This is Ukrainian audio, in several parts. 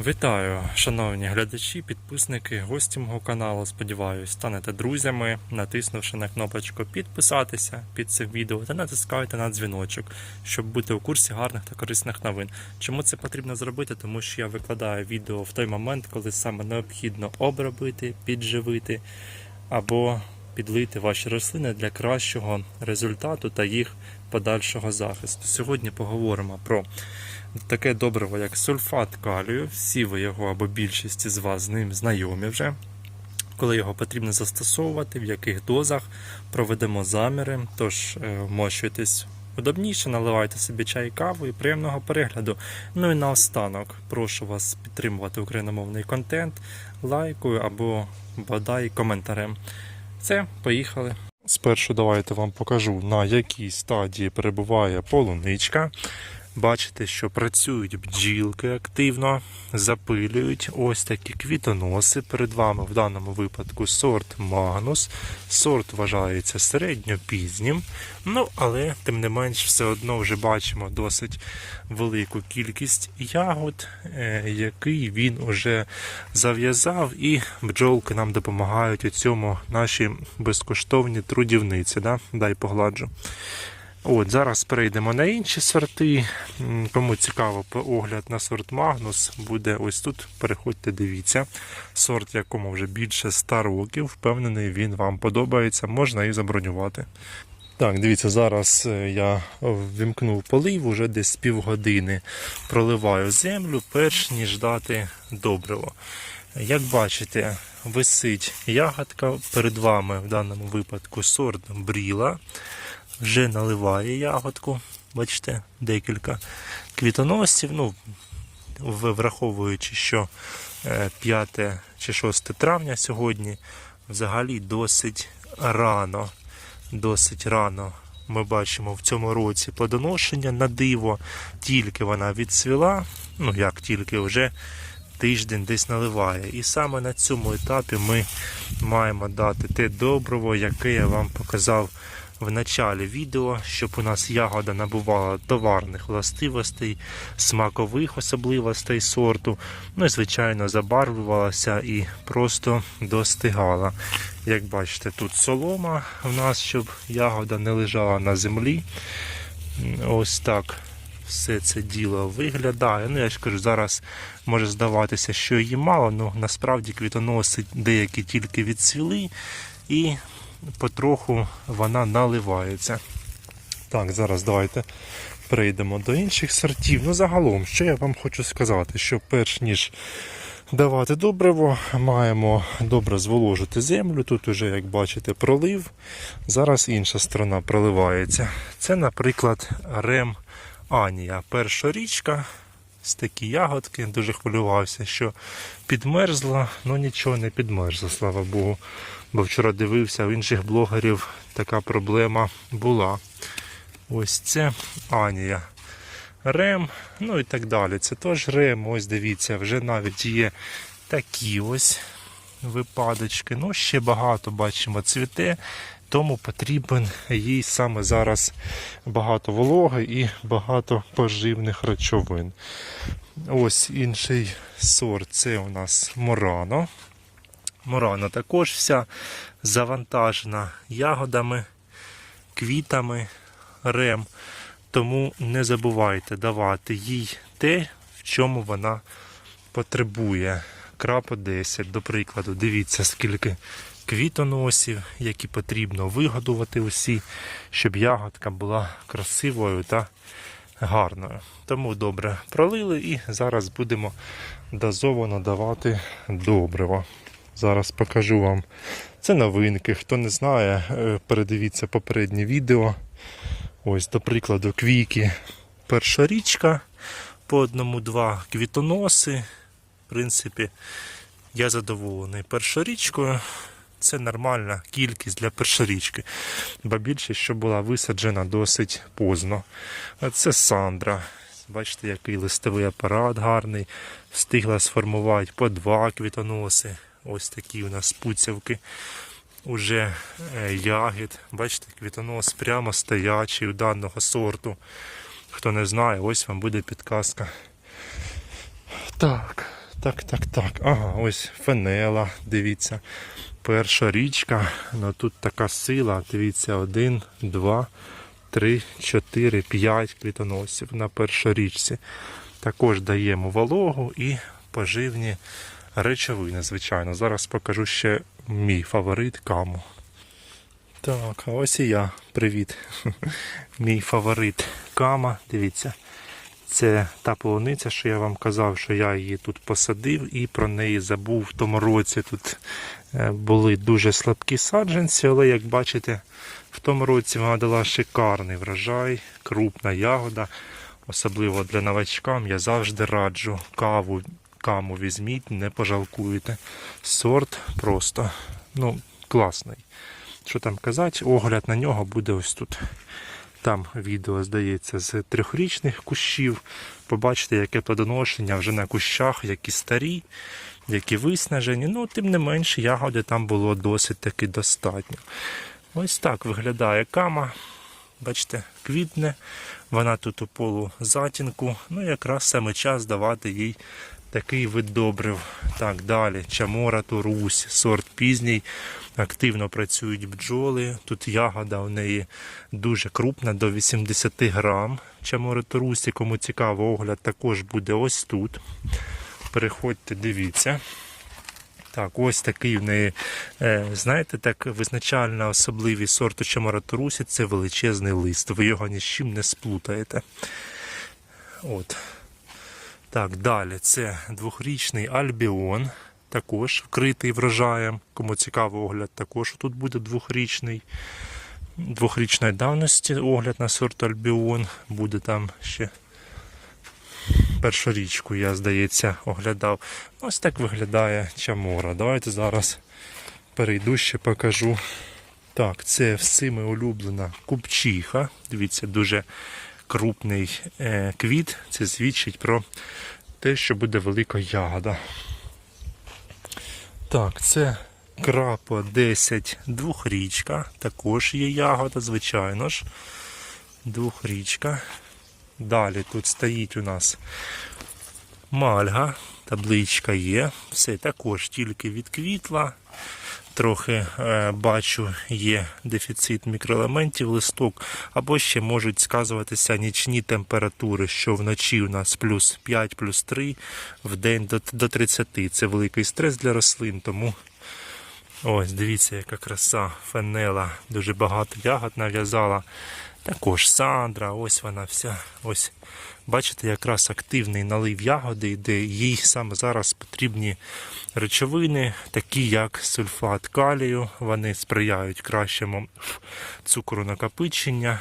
Вітаю, шановні глядачі, підписники, гості мого каналу. Сподіваюсь, станете друзями, натиснувши на кнопочку підписатися під цим відео та натискайте на дзвіночок, щоб бути у курсі гарних та корисних новин. Чому це потрібно зробити? Тому що я викладаю відео в той момент, коли саме необхідно обробити, підживити або підлити ваші рослини для кращого результату та їх подальшого захисту. Сьогодні поговоримо про таке добриво, як сульфат калію. Всі ви його або більшість з вас з ним знайомі вже. Коли його потрібно застосовувати, в яких дозах проведемо заміри, тож е, вмощуйтесь удобніше, наливайте собі чай каву і приємного перегляду. Ну і наостанок, прошу вас підтримувати україномовний контент лайкою або бодай коментарем. Все, поїхали. Спершу давайте вам покажу, на якій стадії перебуває полуничка. Бачите, що працюють бджілки активно, запилюють ось такі квітоноси. Перед вами в даному випадку сорт Магнус. Сорт вважається середньопізнім, ну але тим не менш все одно вже бачимо досить велику кількість ягод, е, який він уже зав'язав, і бджолки нам допомагають у цьому наші безкоштовні трудівниці. Да? Дай погладжу. От, зараз перейдемо на інші сорти. Кому цікаво огляд на сорт Магнус, буде ось тут. Переходьте, дивіться. Сорт, якому вже більше 100 років. Впевнений, він вам подобається, можна і забронювати. Так, дивіться, зараз е, я вімкнув полив, уже десь півгодини проливаю землю, перш ніж дати добриво. Як бачите, висить ягодка перед вами в даному випадку сорт бріла вже наливає ягодку. Бачите, декілька квітоносців. Ну, враховуючи, що е, 5 чи 6 травня сьогодні взагалі досить рано. Досить рано ми бачимо в цьому році плодоношення на диво. Тільки вона відцвіла, ну як тільки вже тиждень десь наливає. І саме на цьому етапі ми маємо дати те добриво, яке я вам показав в началі відео, щоб у нас ягода набувала товарних властивостей, смакових особливостей сорту. Ну і, звичайно, забарвлювалася і просто достигала. Як бачите, тут солома в нас, щоб ягода не лежала на землі. Ось так все це діло виглядає. Ну, я ж кажу, зараз може здаватися, що її мало, але насправді квітоноси деякі тільки відцвіли і потроху вона наливається. Так, зараз давайте перейдемо до інших сортів. Ну, загалом, що я вам хочу сказати, що перш ніж давати добриво, маємо добре зволожити землю. Тут уже, як бачите, пролив. Зараз інша сторона проливається. Це, наприклад, рем Анія. Перша річка. З такі ягодки, дуже хвилювався, що підмерзла, ну нічого не підмерзло, слава Богу. Бо вчора дивився, в інших блогерів така проблема була. Ось це Анія. Рем, ну і так далі. Це теж рем, ось дивіться, вже навіть є такі ось випадочки. Ну, ще багато бачимо цвіте, тому потрібен їй саме зараз багато вологи і багато поживних речовин. Ось інший сорт це у нас Морано. Морано також вся завантажена ягодами, квітами, рем. Тому не забувайте давати їй те, в чому вона потребує. Крапо 10, до прикладу, дивіться, скільки квітоносів, які потрібно вигодувати усі, щоб ягодка була красивою та гарною. Тому добре пролили і зараз будемо дозовано давати добриво. Зараз покажу вам. Це новинки. Хто не знає, е, передивіться попереднє відео. Ось, до прикладу, квіки. Перша річка, по одному-два квітоноси. В принципі, я задоволений першорічкою. Це нормальна кількість для першорічки. Бо більше, що була висаджена досить поздно. Це Сандра. Бачите, який листовий апарат гарний. Встигла сформувати по два квітоноси. Ось такі у нас пуцявки. Уже е, ягід. Бачите, квітонос прямо стоячий у даного сорту. Хто не знає, ось вам буде підказка. Так, Так, так, так. Ага, ось фенела, дивіться. Перша річка. Ну тут така сила. Дивіться, один, два, три, чотири, п'ять квітоносів на першорічці. Також даємо вологу і поживні речовини, звичайно. Зараз покажу ще мій фаворит каму. Так, а ось і я. Привіт. Мій фаворит кама. Дивіться. Це та полуниця, що я вам казав, що я її тут посадив і про неї забув в тому році. Тут е, були дуже слабкі саджанці, але як бачите, в тому році вона дала шикарний врожай, крупна ягода. Особливо для новачкам я завжди раджу каву, каму візьміть, не пожалкуєте. Сорт просто ну, класний. Що там казати, огляд на нього буде ось тут. Там відео, здається, з трьохрічних кущів. Побачите, яке плодоношення вже на кущах, які старі, які виснажені. Ну, тим не менше, ягоди там було досить таки достатньо. Ось так виглядає кама. Бачите, квітне. Вона тут у полузатінку. Ну, якраз саме час давати їй такий вид добрив. Так, далі. Чамора Турусь, сорт пізній. Активно працюють бджоли. Тут ягода у неї дуже крупна, до 80 грам. Чамора Турусі, кому цікаво, огляд також буде ось тут. Переходьте, дивіться. Так, ось такий в неї, е, знаєте, так визначальна особливість сорту Чамаратурусі це величезний лист. Ви його ні з чим не сплутаєте. От. Так, далі це двохрічний альбіон, також вкритий врожаєм. Кому цікаво огляд, також тут буде двохрічний. Двохрічної давності огляд на сорт альбіон. Буде там ще першу річку, я, здається, оглядав. Ось так виглядає чамора. Давайте зараз перейду ще покажу. Так, це всіми улюблена купчиха. Дивіться, дуже крупний е, квіт. Це свідчить про те, що буде велика ягода. Так, це крапо 10 двохрічка. Також є ягода, звичайно ж. Двохрічка. Далі тут стоїть у нас мальга, табличка є. Все також тільки відквітла. Трохи е, бачу, є дефіцит мікроелементів листок, або ще можуть сказуватися нічні температури, що вночі у нас плюс 5, плюс 3, в день до, до 30. Це великий стрес для рослин, тому ось дивіться, яка краса, фенела, дуже багато ягод нав'язала. Також Сандра, ось вона вся. Ось бачите, якраз активний налив ягоди, йде, їй саме зараз потрібні речовини, такі як сульфат калію. Вони сприяють кращому цукру накопичення,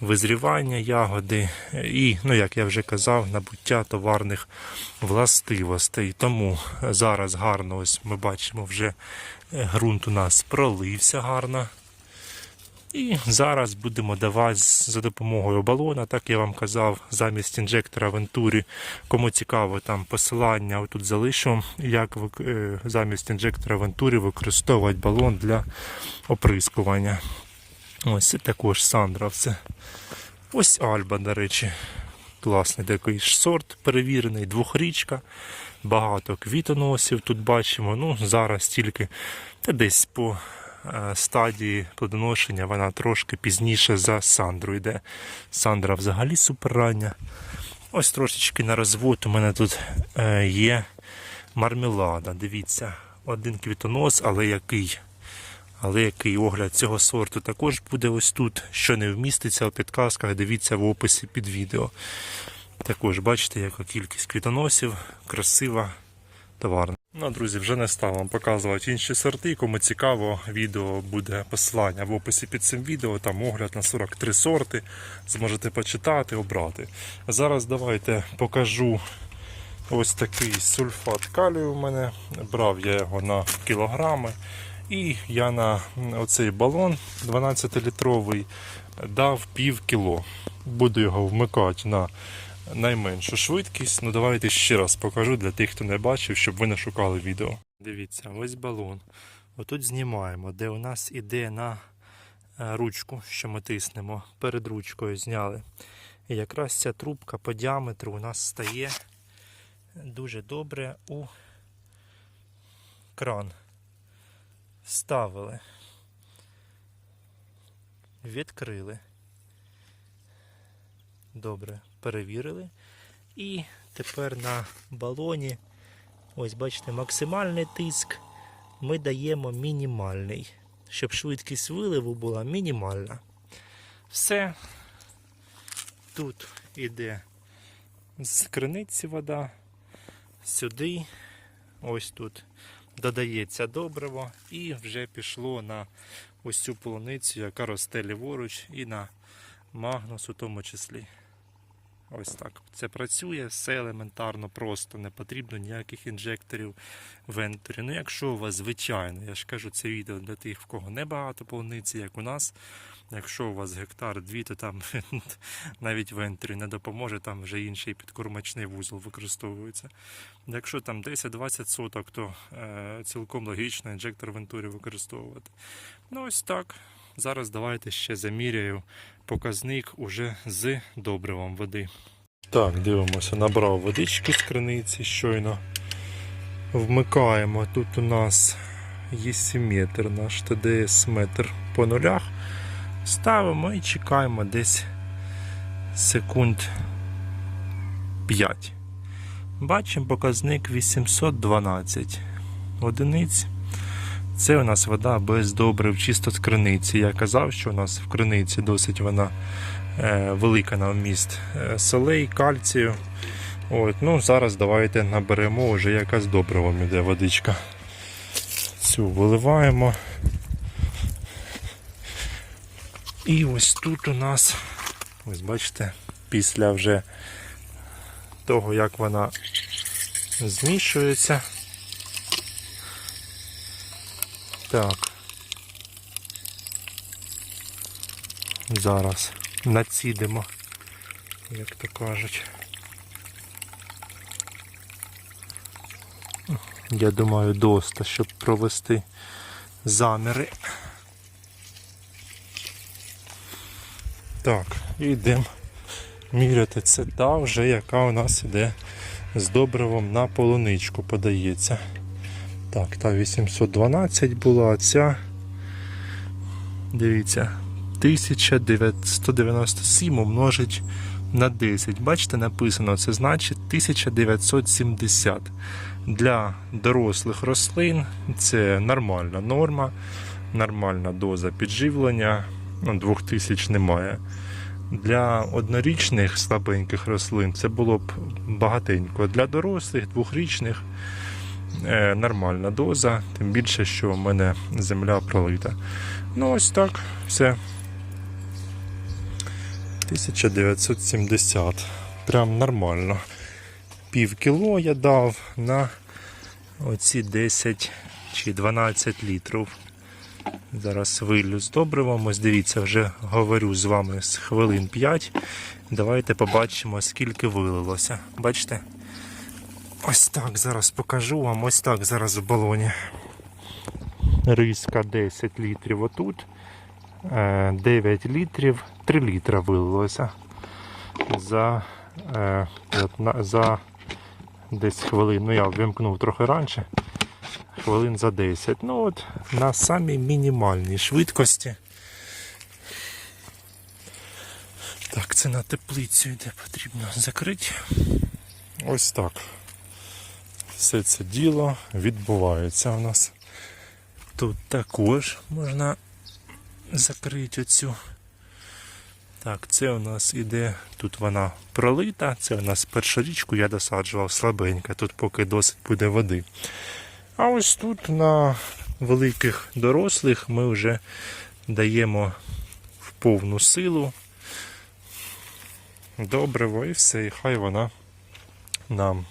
визрівання ягоди і, ну як я вже казав, набуття товарних властивостей. Тому зараз гарно, ось ми бачимо, вже е, ґрунт у нас пролився гарно. І зараз будемо давати за допомогою балона, так я вам казав, замість інжектора Вентурі. Кому цікаво, там посилання отут залишу, як е, замість інжектора Вентурі використовувати балон для оприскування. Ось це також Сандра. Все. Ось Альба, до речі. Класний такий сорт, перевірений, двохрічка, багато квітоносів тут бачимо. Ну, зараз тільки десь по стадії плодоношення вона трошки пізніше за Сандру йде. Сандра взагалі суперрання. Ось трошечки на розвод у мене тут е, є мармелада. Дивіться, один квітонос, але який. Але який огляд цього сорту також буде ось тут, що не вміститься у підказках, дивіться в описі під відео. Також бачите, яка кількість квітоносів, красива, товарна. Ну, друзі, вже не став вам показувати інші сорти. Кому цікаво, відео буде посилання в описі під цим відео. Там огляд на 43 сорти. Зможете почитати, обрати. Зараз давайте покажу ось такий сульфат калію у мене. Брав я його на кілограми. І я на оцей балон 12-літровий дав пів кіло. Буду його вмикати на найменшу швидкість. Ну давайте ще раз покажу для тих, хто не бачив, щоб ви не шукали відео. Дивіться, ось балон. Отут знімаємо, де у нас іде на е, ручку, що ми тиснемо. Перед ручкою зняли. І якраз ця трубка по діаметру у нас стає дуже добре у кран ставили, відкрили. Добре, перевірили. І тепер на балоні, ось бачите, максимальний тиск ми даємо мінімальний, щоб швидкість виливу була мінімальна. Все. Тут іде з криниці вода, сюди, ось тут додається добриво і вже пішло на ось цю полуницю, яка росте ліворуч, і на магнус у тому числі. Ось так. Це працює, все елементарно, просто не потрібно ніяких інжекторів венторі. Ну, якщо у вас, звичайно, я ж кажу, це відео для тих, в кого небагато полуниці, як у нас. Якщо у вас гектар дві, то там навіть венторі не допоможе, там вже інший підкормачний вузол використовується. Якщо там 10-20 соток, то е, цілком логічно інжектор вентурі використовувати. Ну ось так. Зараз давайте ще заміряю показник уже з добривом води. Так, дивимося, набрав водички з криниці щойно. Вмикаємо. Тут у нас є метр, наш ТДС метр по нулях. Ставимо і чекаємо десь секунд 5. Бачимо показник 812 одиниць. Це у нас вода без добрив, чисто з криниці. Я казав, що у нас в криниці досить вона е, велика на вміст е, солей, кальцію. От, ну, зараз давайте наберемо вже яка з добривом іде водичка. Цю виливаємо. І ось тут у нас, ось бачите, після вже того, як вона змішується. Так. Зараз націдимо, як то кажуть. Я думаю, доста, щоб провести заміри. Так, і йдемо міряти це та вже яка у нас іде з добривом на полуничку подається. Так, та 812 була, а ця. Дивіться, 1997 умножить на 10. Бачите, написано, це значить 1970. Для дорослих рослин це нормальна норма, нормальна доза підживлення. Ну, 2000 немає. Для однорічних слабеньких рослин це було б багатенько. Для дорослих, двохрічних нормальна доза, тим більше, що в мене земля пролита. Ну ось так, все. 1970. Прям нормально. Пів кіло я дав на оці 10 чи 12 літрів. Зараз вилю з добривом. Ось дивіться, вже говорю з вами з хвилин 5. Давайте побачимо, скільки вилилося. Бачите? Ось так зараз покажу вам. Ось так зараз в балоні. Риска 10 літрів отут. Е, 9 літрів, 3 літра вилилося. За, е, за десь хвилин. Ну я вимкнув трохи раніше. Хвилин за 10. Ну от на самій мінімальній швидкості. Так, це на теплицю йде, потрібно закрити. Ось так. Все це діло відбувається у нас. Тут також можна закрити оцю. Так, це у нас іде, тут вона пролита, це у нас першу річку я досаджував слабенька, тут поки досить буде води. А ось тут на великих дорослих ми вже даємо в повну силу добриво і все, і хай вона нам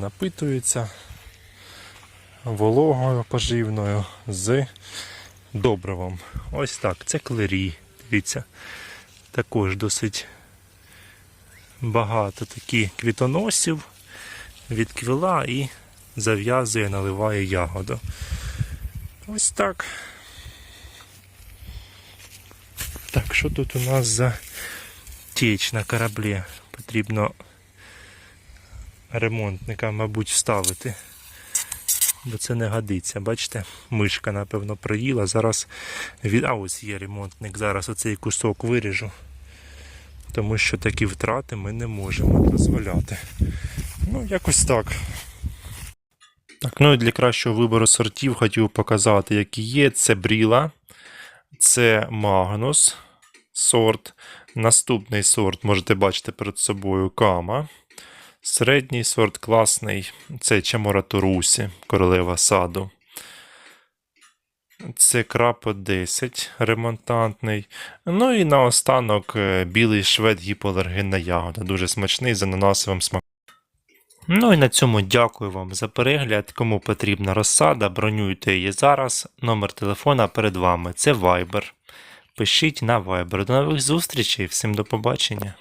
напитується вологою поживною з добривом. Ось так, це клері. Дивіться, також досить багато такі квітоносів відквіла і зав'язує, наливає ягоду. Ось так. Так, що тут у нас за теч на кораблі? Потрібно ремонтника, мабуть, вставити. Бо це не годиться. Бачите, мишка, напевно, приїла. Зараз від... А ось є ремонтник. Зараз оцей кусок виріжу. Тому що такі втрати ми не можемо дозволяти. Ну, якось так. Так, ну і для кращого вибору сортів хотів показати, які є. Це Бріла, це Магнус сорт. Наступний сорт можете бачити перед собою Кама. Середній сорт класний це Чаморатурусі, королева саду. Це Крапо 10 ремонтантний. Ну і наостанок е, білий швед гіпоалергенна ягода. Дуже смачний з ананасовим смаком. Ну і на цьому дякую вам за перегляд. Кому потрібна розсада, бронюйте її зараз. Номер телефона перед вами. Це Viber. Пишіть на Viber. До нових зустрічей. Всім до побачення.